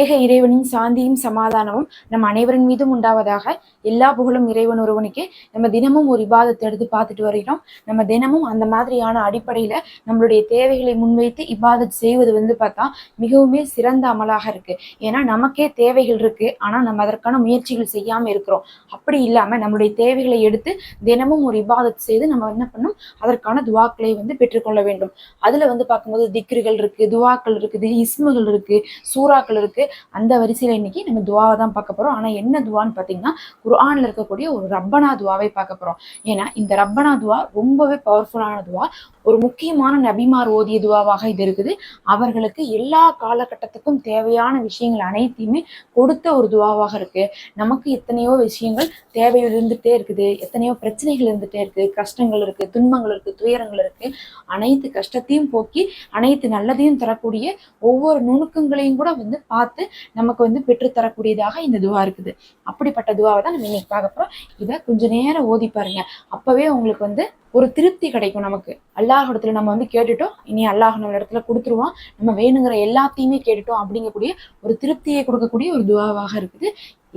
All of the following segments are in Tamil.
ஏக இறைவனின் சாந்தியும் சமாதானமும் நம் அனைவரின் மீதும் உண்டாவதாக எல்லா புகழும் இறைவன் ஒருவனுக்கே நம்ம தினமும் ஒரு இபாதத்தை எடுத்து பார்த்துட்டு வருகிறோம். நம்ம தினமும் அந்த மாதிரியான அடிப்படையில நம்மளுடைய தேவைகளை முன்வைத்து இபாதத் செய்வது வந்து பார்த்தா மிகவுமே சிறந்த அமலாக இருக்கு. ஏன்னா நமக்கே தேவைகள் இருக்கு. ஆனா நம்ம அதற்கான முயற்சிகள் செய்யாம இருக்கிறோம். அப்படி இல்லாம நம்மளுடைய தேவைகளை எடுத்து தினமும் ஒரு இபாதத் செய்து நம்ம என்ன பண்ணணும் அதற்கான துவாக்களை வந்து பெற்றுக்கொள்ள வேண்டும். அதுல வந்து பார்க்கும்போது திக்ருகள் இருக்கு துவாக்கள் இருக்குது இஸ்முகள் இருக்கு சூறாக்கள் இருக்கு. அந்த வரிசையில இன்னைக்கு நம்ம துவாவை தான் பார்க்க போகிறோம் ஆனால் என்ன துவான்னு பார்த்தீங்கன்னா குர்ஆன்ல இருக்கக்கூடிய ஒரு ரப்பனா துவாவை பார்க்க போறோம். ஏன்னா இந்த ரப்பனா துவா ரொம்பவே பவர்ஃபுல்லான துவா. ஒரு முக்கியமான நபிமார் ஓதிய துவாவாக இது இருக்குது. அவர்களுக்கு எல்லா காலகட்டத்துக்கும் தேவையான விஷயங்கள் அனைத்தையுமே கொடுத்த ஒரு துவாவாக இருக்கு. நமக்கு எத்தனையோ விஷயங்கள் தேவை இருந்துட்டே இருக்குது. எத்தனையோ பிரச்சனைகள் இருந்துட்டே இருக்குது கஷ்டங்கள் இருக்கு துன்பங்கள் இருக்கு துயரங்கள் இருக்கு. அனைத்து கஷ்டத்தையும் போக்கி அனைத்து நல்லதையும் தரக்கூடிய ஒவ்வொரு நுணுக்கங்களையும் கூட வந்து பார்த்து நமக்கு வந்து பெற்றுத்தரக்கூடியதாக இந்த துவா இருக்குது. அப்படிப்பட்ட துவாவை தான் நம்ம இன்னைக்கு பார்க்க போகிறோம் இதை கொஞ்ச நேரம் ஓதி பாருங்க. அப்பவே உங்களுக்கு வந்து ஒரு திருப்தி கிடைக்கும் நமக்கு. அல்லாஹ் இடத்துல நம்ம வந்து கேட்டுட்டோம். இனி அல்லாஹ் நம்ம இடத்துல கொடுத்துருவான். நம்ம வேணுங்கிற எல்லாத்தையுமே கேட்டுட்டோம் அப்படிங்கக்கூடிய ஒரு திருப்தியை கொடுக்கக்கூடிய ஒரு துவாவாக இருக்குது.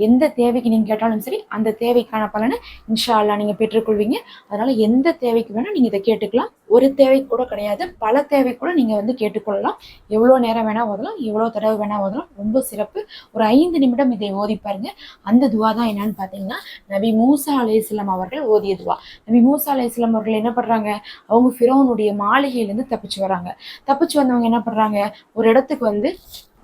எந்த தேவைக்கு நீங்கள் கேட்டாலும் சரி அந்த தேவைக்கான பலனை இன்ஷா அல்லா நீங்கள் பெற்றுக்கொள்வீங்க. அதனால எந்த தேவைக்கு வேணால் நீங்கள் இதை கேட்டுக்கலாம். ஒரு தேவை கூட கிடையாது. பல தேவை கூட நீங்கள் வந்து கேட்டுக்கொள்ளலாம். எவ்வளோ நேரம் வேணால் ஓதலாம். எவ்வளோ தடவை வேணால் ஓதலாம். ரொம்ப சிறப்பு. ஒரு ஐந்து நிமிடம் இதை ஓதி பாருங்க. அந்த துவா தான் என்னன்னு பார்த்தீங்கன்னா நபி மூசா அலையம் அவர்கள் ஓதிய துவா. நபி மூசா அலையம் அவர்கள் என்ன பண்ணுறாங்க அவங்க ஃபிரோனுடைய மாளிகையிலேருந்து தப்பிச்சு வராங்க. தப்பிச்சு வந்தவங்க என்ன பண்ணுறாங்க ஒரு இடத்துக்கு வந்து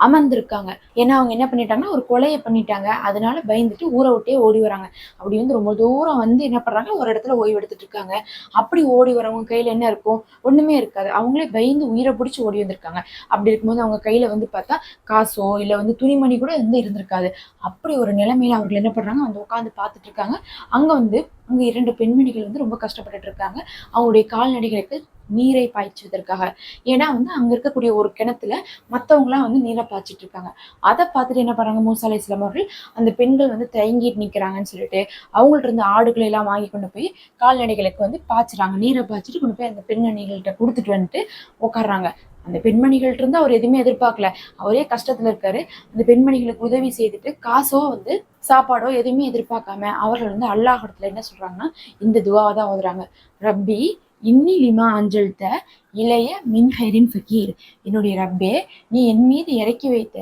அமர்ந்திருக்காங்க. ஏன்னா அவங்க என்ன பண்ணிட்டாங்கன்னா ஒரு கொலையை பண்ணிட்டாங்க. அதனால பயந்துட்டு ஊரை விட்டே ஓடி வராங்க. அப்படி வந்து ரொம்ப தூரம் வந்து என்ன பண்றாங்க ஒரு இடத்துல ஓய்வு எடுத்துட்டு இருக்காங்க. அப்படி ஓடி வரவங்க கையில என்ன இருக்கும் ஒண்ணுமே இருக்காது. அவங்களே பயந்து உயிரை பிடிச்சி ஓடி வந்திருக்காங்க. அப்படி இருக்கும்போது அவங்க கையில வந்து பார்த்தா காசோ இல்லை வந்து துணிமணி கூட வந்து இருந்திருக்காது. அப்படி ஒரு நிலைமையில அவர்கள் என்ன பண்றாங்க வந்து உட்காந்து பார்த்துட்டு இருக்காங்க. அங்க வந்து அங்க இரண்டு பெண்மணிகள் வந்து ரொம்ப கஷ்டப்பட்டுட்டு இருக்காங்க. அவங்களுடைய கால்நடைகளுக்கு நீரை பாய்ச்சுவதற்காக. ஏன்னா வந்து அங்க இருக்கக்கூடிய ஒரு கிணத்துல மற்றவங்களாம் வந்து நீரை பாய்ச்சிட்டு இருக்காங்க. அதை பார்த்துட்டு என்ன பண்றாங்க? மூசாலை இஸ்லாம் அவர்கள் அந்த பெண்கள் வந்து தயங்கிட்டு நிக்கிறாங்கன்னு சொல்லிட்டு அவங்கள்ட்ட இருந்து ஆடுகளை எல்லாம் வாங்கி கொண்டு போய் கால்நடைகளுக்கு வந்து பாய்ச்சுறாங்க. நீரை பாய்ச்சிட்டு கொண்டு போய் அந்த பெண்மணிகள்கிட்ட கொடுத்துட்டு வந்துட்டு உட்காடுறாங்க அந்த பெண்மணிகள்ட்ட இருந்து அவர் எதுவுமே எதிர்பார்க்கல. அவரே கஷ்டத்துல இருக்காரு. அந்த பெண்மணிகளுக்கு உதவி செய்துட்டு காசோ வந்து சாப்பாடோ எதுவுமே எதிர்பார்க்காம அவர்கள் வந்து அல்லாஹ் இடத்துல என்ன சொல்றாங்கன்னா இந்த துவாவை தான் ஓதுறாங்க. ரப்பி இன்னி லிமா அஞ்சல்த இளைய மின்ஹரின் ஃபகீர். என்னுடைய ரப்பே நீ என் மீது இறக்கி வைத்த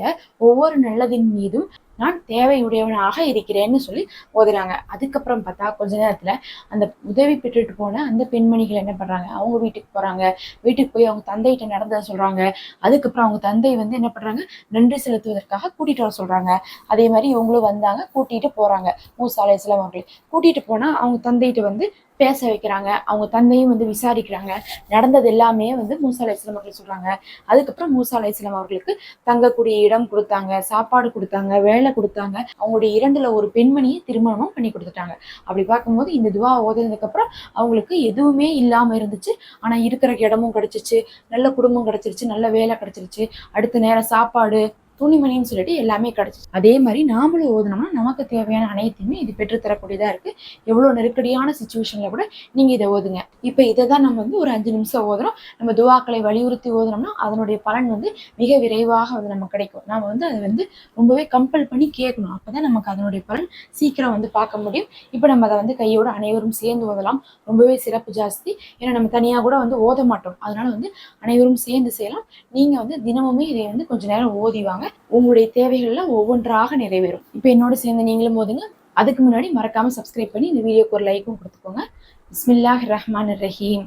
ஒவ்வொரு நல்லதின் மீதும் நான் தேவையுடையவனாக இருக்கிறேன்னு சொல்லி ஓதுறாங்க. அதுக்கப்புறம் பார்த்தா கொஞ்ச நேரத்தில் அந்த உதவி பெற்றுட்டு போன அந்த பெண்மணிகள் என்ன பண்ணுறாங்க அவங்க வீட்டுக்கு போகிறாங்க வீட்டுக்கு போய் அவங்க தந்தைகிட்ட நடந்ததை சொல்கிறாங்க அதுக்கப்புறம் அவங்க தந்தை வந்து என்ன பண்ணுறாங்க நன்றி செலுத்துவதற்காக கூட்டிகிட்டு வர சொல்கிறாங்க அதே மாதிரி இவங்களும் வந்தாங்க கூட்டிகிட்டு போகிறாங்க மூசாலை அலையாம் அவர்கள் கூட்டிகிட்டு போனால் அவங்க தந்தைகிட்ட வந்து பேச வைக்கிறாங்க. அவங்க தந்தையும் வந்து விசாரிக்கிறாங்க. நடந்தது எல்லாமே வந்து மூசா இஸ்லாம் அவர்கள் சொல்றாங்க. அதுக்கப்புறம் மூசா இஸ்லாம் அவர்களுக்கு தங்கக்கூடிய இடம் கொடுத்தாங்க சாப்பாடு கொடுத்தாங்க வேலை கொடுத்தாங்க. அவங்களுடைய இரண்டுல ஒரு பெண்மணியை திருமணமும் பண்ணி கொடுத்துட்டாங்க. அப்படி பார்க்கும்போது இந்த துவா ஓதுனதுக்கு அப்புறம் அவங்களுக்கு எதுவுமே இல்லாம இருந்துச்சு. ஆனா இருக்கிற இடமும் கிடைச்சிச்சு நல்ல குடும்பம் கிடைச்சிருச்சு நல்ல வேலை கிடைச்சிருச்சு. அடுத்த நேரம் சாப்பாடு துணிமணின்னு சொல்லிட்டு எல்லாமே கிடச்சிச்சு. அதே மாதிரி நாமளும் ஓதுனோம்னா நமக்கு தேவையான அனைத்தையுமே இது பெற்றுத்தரக்கூடியதாக இருக்குது எவ்வளோ நெருக்கடியான சுச்சுவேஷனில் கூட நீங்கள் இதை ஓதுங்க. இப்போ இதை தான் நம்ம வந்து ஒரு அஞ்சு நிமிஷம் ஓதுறோம். நம்ம துவாக்களை வலியுறுத்தி ஓதுனோம்னா அதனுடைய பலன் வந்து மிக விரைவாக வந்து நமக்கு கிடைக்கும். நாம் வந்து அதை வந்து ரொம்பவே கம்பல் பண்ணி கேட்கணும். அப்போ தான் நமக்கு அதனுடைய பலன் சீக்கிரம் வந்து பார்க்க முடியும். இப்போ நம்ம அதை வந்து கையோடு அனைவரும் சேர்ந்து ஓதலாம். ரொம்பவே சிறப்பு ஜாஸ்தி. ஏன்னா நம்ம தனியாக கூட வந்து ஓத மாட்டோம். அதனால வந்து அனைவரும் சேர்ந்து செய்யலாம். நீங்கள் வந்து தினமுமே இதை வந்து கொஞ்சம் நேரம் ஓதிவாங்க உங்களுடைய தேவைகள்லாம் ஒவ்வொன்றாக நிறைவேறும். இப்போ என்னோட சேர்ந்து நீங்களும் போதுங்க அதுக்கு முன்னாடி மறக்காம சப்ஸ்கிரைப் பண்ணி இந்த வீடியோக்கு ஒரு லைக்கும் கொடுத்துக்கோங்க. பிஸ்மில்லாஹ் ரஹ்மான் ரஹீம்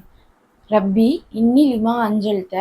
ரப்பி இன்னி லிமா அஞ்சல்த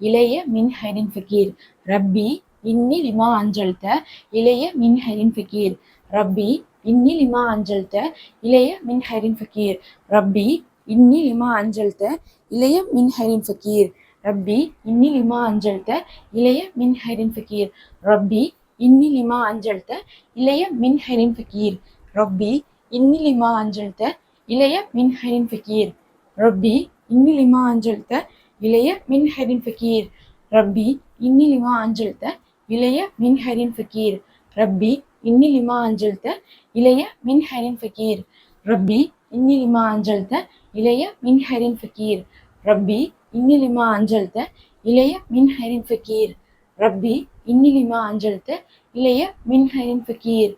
இளைய மின் ஹைரின் ஃபக்கீர் ரப்பி இன்னி லிமா அஞ்சல்த இளைய மின் ஹைரின் ஃபக்கீர் ரப்பி இன்னி லிமா அஞ்சல்த இளைய மின் ஹைரின் ஃபக்கீர் ரப்பி இன்னி லிமா அஞ்சல்த இளைய மின் ஹைரின் ஃபக்கீர் ரப்பி இன்னி லிமா அஞ்சல்த இளைய மின் ஹைரின் ஃபக்கீர் ரப்பி இன்னி லிமா அஞ்சல்த இளைய மின் ஹைரின் ஃபக்கீர் ரப்பி இன்னி லிமா அஞ்சல்த இளைய மின் ஹைரின் ஃபக்கீர் ரப்பி இன்னி லிமா அஞ்சல்த இளைய மின் ஹைரின் ஃபக்கீர் ரப்பி இன்னி லிமா அஞ்சல்த இளைய மின் ஹைரின் ஃபக்கீர் ரப்பி இன்னி லிமா அஞ்சல்த இளைய மின் ஹைரின் ஃபக்கீர் ரப்பி இன்னி லிமா அஞ்சல்த இளைய மின் ஹைரின் ஃபக்கீர் ரப்பி இன்னிலிமா ಅಂಜಲ್ತೆ இளைய மின் ಹೈರಿನ್ ಫಕೀರ್ ரப்பி இன்னிலிமா ಅಂಜಲ್ತೆ இளைய மின் ಹೈರಿನ್ ಫಕೀರ್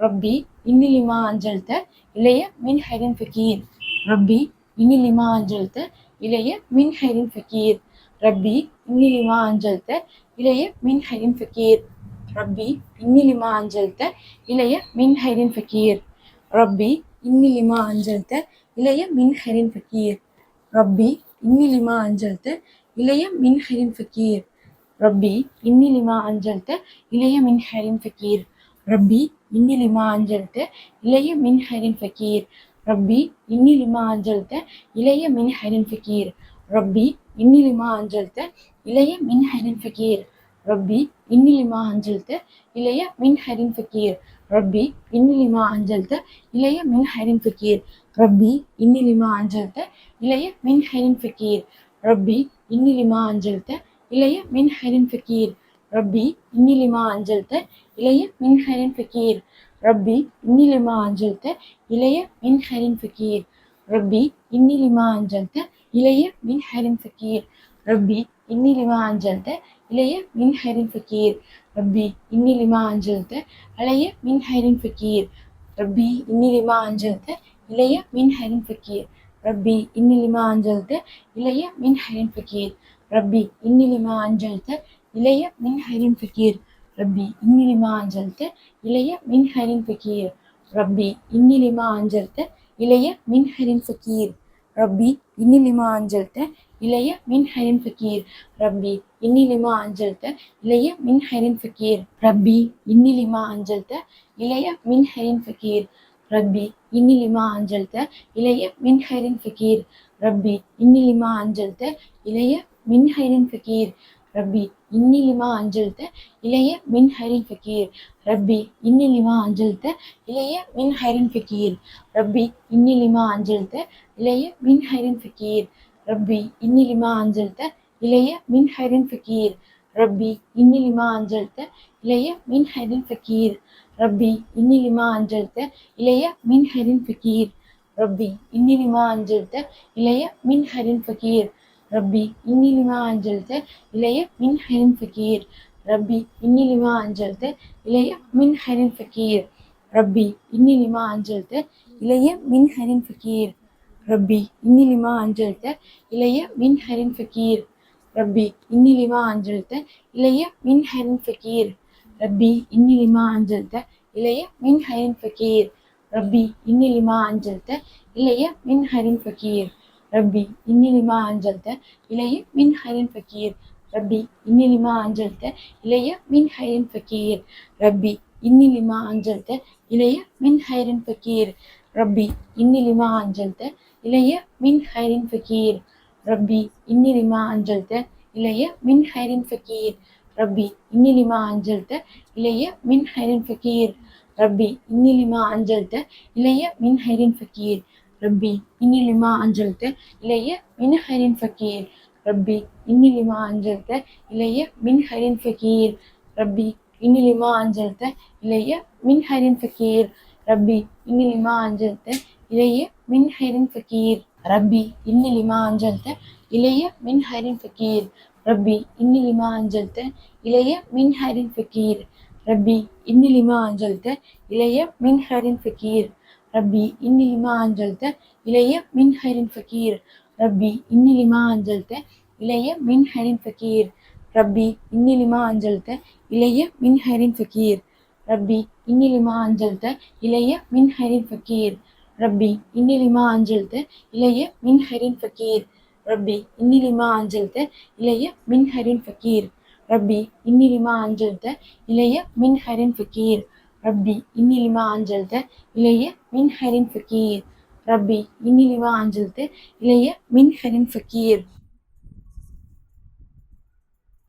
ரப்பி இன்னிலிமா ಅಂಜಲ್ತೆ இளைய மின் ಹೈರಿನ್ ஃபக்கீர். ரப்பி இன்னிலிமா ಅಂಜಲ್ತೆ இளைய மின் ஹைரின் ஃபக்கீர். ரப்பி இன்னிலிமா அஞ்சல்த்த இளைய மின் ஹைரின் ஃபக்கீர். ரப்பி இன்னிலிமா அஞ்சல்த்த இளைய மின் ஹைரின் ஃபக்கீர். ரப்பி இன்னிலிமா அஞ்சல்த்த இளைய மின் ஹைரின் ஃபக்கீர். ரப்பி இன்னிலிமா அஞ்சல்த்து இளைய மின்ஹரின் ஃபக்கீர். ரப்பி இன்னிலிமா அஞ்சல்த்து இளைய மின்ஹரின் ஃபக்கீர். ரப்பி இன்னிலிமா அஞ்சல்த்து இளைய மின்ஹரின் ஃபக்கீர். ரப்பி இன்னிலிமா அஞ்சல்த்த இளைய மின் ஹரின் ஃபக்கீர். ரப்பி இன்னிலிமா அஞ்சல்த்த இளைய மின் ஹரின் ஃபக்கீர். ரப்பி இன்னிலிமா அஞ்சல்த்து இளைய மின் ஹரின் ஃபக்கீர். ரப்பி இன்னிலிமா அஞ்சல்த்த இளைய மின் ஹரின் ஃபக்கீர். ரப்பி இன்னிலிமா அஞ்சல்த்த இளைய மின் ஹைரின் ஃபக்கீர். ரப்பி இன்னிலிமா அஞ்சல்த்த இளைய மின் ஹைரின் ஃபக்கீர். ரப்பி இன்னிலிமா அஞ்சல்த்த இளைய மின் ஹைரின் ஃபக்கீர். ரப்பி இன்னிலிமா அஞ்சல்த்த இளைய மின் ஹைரின் ஃபக்கீர். ரப்பி இன்னிலிமா அஞ்சல்த்த இளைய மின் ஹைரின் ஃபக்கீர். ரப்பி இன்னிலிமா அஞ்சல்த்த இளைய மின் ஹைரின் ஃபக்கீர். ரப்பி இன்னிலிமா அஞ்சல்த்த அலைய மின் ஹைரின் ஃபக்கீர். ரப்பி இன்னிலிமா அஞ்சல்த்த இளைய மின் ஹரின் ஃபக்கீர் ரப்பி இன்னிலிமா அஞ்சல்து இளைய மின் ஹரின் ஃபக்கீர் ரப்பி இன்னிலிமா அஞ்சல்த்து இளைய மின் ஹரின் ஃபக்கீர் ரப்பி இன்னிலிமா அஞ்சல்து இளைய மின் ஹரின் ஃபக்கீர் ரப்பி இன்னிலிமா அஞ்சல்த்து இளைய மின் ஹரின் ஃபக்கீர் ரப்பி இன்னிலிமா அஞ்சல்த்து இளைய மின் ஹரின் ஃபக்கீர் ரப்பி இன்னிலிமா அஞ்சல்த்த இளைய மின் ஹரின் ஃபக்கீர் ரப்பி இன்னிலிமா அஞ்சல்த்த இளைய மின் ஹரின் ஃபக்கீர் ரப்பி இன்னிலிமா அஞ்சல்த இளைய மின்ஹைரின் ஃபக்கீர் ரப்பி இன்னிலிமா அஞ்சல்த இளைய மின்ஹைரின் ஃபக்கீர் ரப்பி இன்னிலிமா அஞ்சல்த இளைய மின் ஹைரின் ஃபக்கீர் ரப்பி இன்னிலிமா அஞ்சல்த இளைய மின் ஹைரின் ஃபக்கீர் ரப்பி இன்னிலிமா அஞ்சல்த இளைய மின் ஹைரின் ஃபக்கீர் ரப்பி இன்னிலிமா அஞ்சல்த இளைய மின் ஹைரின் ஃபக்கீர் ரப்பி இன்னிலிமா அஞ்சல்த இளைய மின் ஹைரின் ஃபக்கீர் ரப்பி இன்னிலிமா அஞ்செழுத்த இளைய மின் ஹரின் ஃபக்கீர் ரப்பி இன்னிலிமா அஞ்செழுத்த இளைய மின் ஹரின் ஃபக்கீர் ரப்பி இன்னிலிமா அஞ்செழுத்த இளைய மின் ஹரின் ஃபக்கீர் ரப்பி இன்னிலிமா அஞ்செழுத்த இளைய மின் ஹரின் ஃபக்கீர் ரப்பி இன்னிலிமா அஞ்செழுத்த இளைய மின் ஹரின் ஃபக்கீர் ரப்பி இன்னிலிமா அஞ்செழுத்த இளைய மின் ஹரின் ஃபக்கீர் ரப்பி இன்னிலிமா அஞ்செழுத்த இளைய மின் ஹரின் ஃபக்கீர் ரப்பி இன்னி லிமா அஞ்சல்த இளைய மின் ஹரின் ஃபக்கீர். ரப்பி இன்னி லிமா அஞ்சல்த இளைய மின் ஹரின் ஃபக்கீர். ரப்பி இன்னி லிமா அஞ்சல்த இளைய மின் ஹரின் ஃபக்கீர். ரப்பி இன்னி லிமா அஞ்சல்த இளைய மின் ஹைரின் ஃபக்கீர். ரப்பி இன்னி லிமா அஞ்சல்த இளைய மின் ஹைரின் ஃபக்கீர். ரப்பி இன்னி லிமா இளைய மின் ஹைரின் ஃபக்கீர். ரப்பி இன்னி லிமா அஞ்சல்த இளைய மின் ஹைரின் ஃபக்கீர். ரப்பி இன்னிலிமா அஞ்சல்ட்ட இல்லைய மின் ஹைரின் ஃபக்கீர் ரப்பி இன்னிலிமா அஞ்சல்ட்ட இல்லைய மின் ஹைரின் ஃபக்கீர் ரப்பி இன்னிலிமா அஞ்சல்ட்ட இல்லைய மின் ஹைரின் ஃபக்கீர் ரப்பி இன்னிலிமா அஞ்சல்ட்ட இல்லைய மின் ஹைரின் ஃபக்கீர் ரப்பி இன்னிலிமா அஞ்சல்ட்ட இல்லைய மின் ஹைரின் ஃபக்கீர் ரப்பி இன்னிலிமா அஞ்சல்ட்ட இளைய மின் ஹைரின் ஃபக்கீர் ரப்பி இன்னிலிமா அஞ்சல்ட்ட இளைய மின் ஹைரின் ஃபக்கீர் ரப்பி இன்னி லிமா அஞ்சல்த்த இளைய மின் ஹரின் ஃபக்கீர். ரப்பி இன்னி லிமா அஞ்சல்த்த இளைய மின் ஹரின் ஃபக்கீர். ரப்பி இன்னி லிமா அஞ்சல்த்த இளைய மின் ஹரின் ஃபக்கீர். ரப்பி இன்னி லிமா அஞ்சல்த்த இளைய மின் ஹரின் ஃபக்கீர். ரப்பி இன்னி லிமா அஞ்சல்த்த இளைய மின் ஹரின் ஃபக்கீர். ரப்பி இன்னி லிமா அஞ்சல்த்த இளைய மின் ஹரின் ஃபக்கீர். ரப்பி இன்னி லிமா அஞ்சல்த்த இளைய மின் ஹரின் ஃபக்கீர். ரப்பி இன்னிலிமா அஞ்சல்த இளைய மின் ஹரின் ஃபக்கீர். ரப்பி இன்னிலிமா அஞ்சல்த இளைய மின் ஹரின் ஃபக்கீர். ரப்பி இன்னிலிமா அஞ்சல்த இளைய மின் ஹரின் ஃபக்கீர். ரப்பி இன்னிலிமா அஞ்சல்த இளைய மின் ஹரின் ஃபக்கீர்.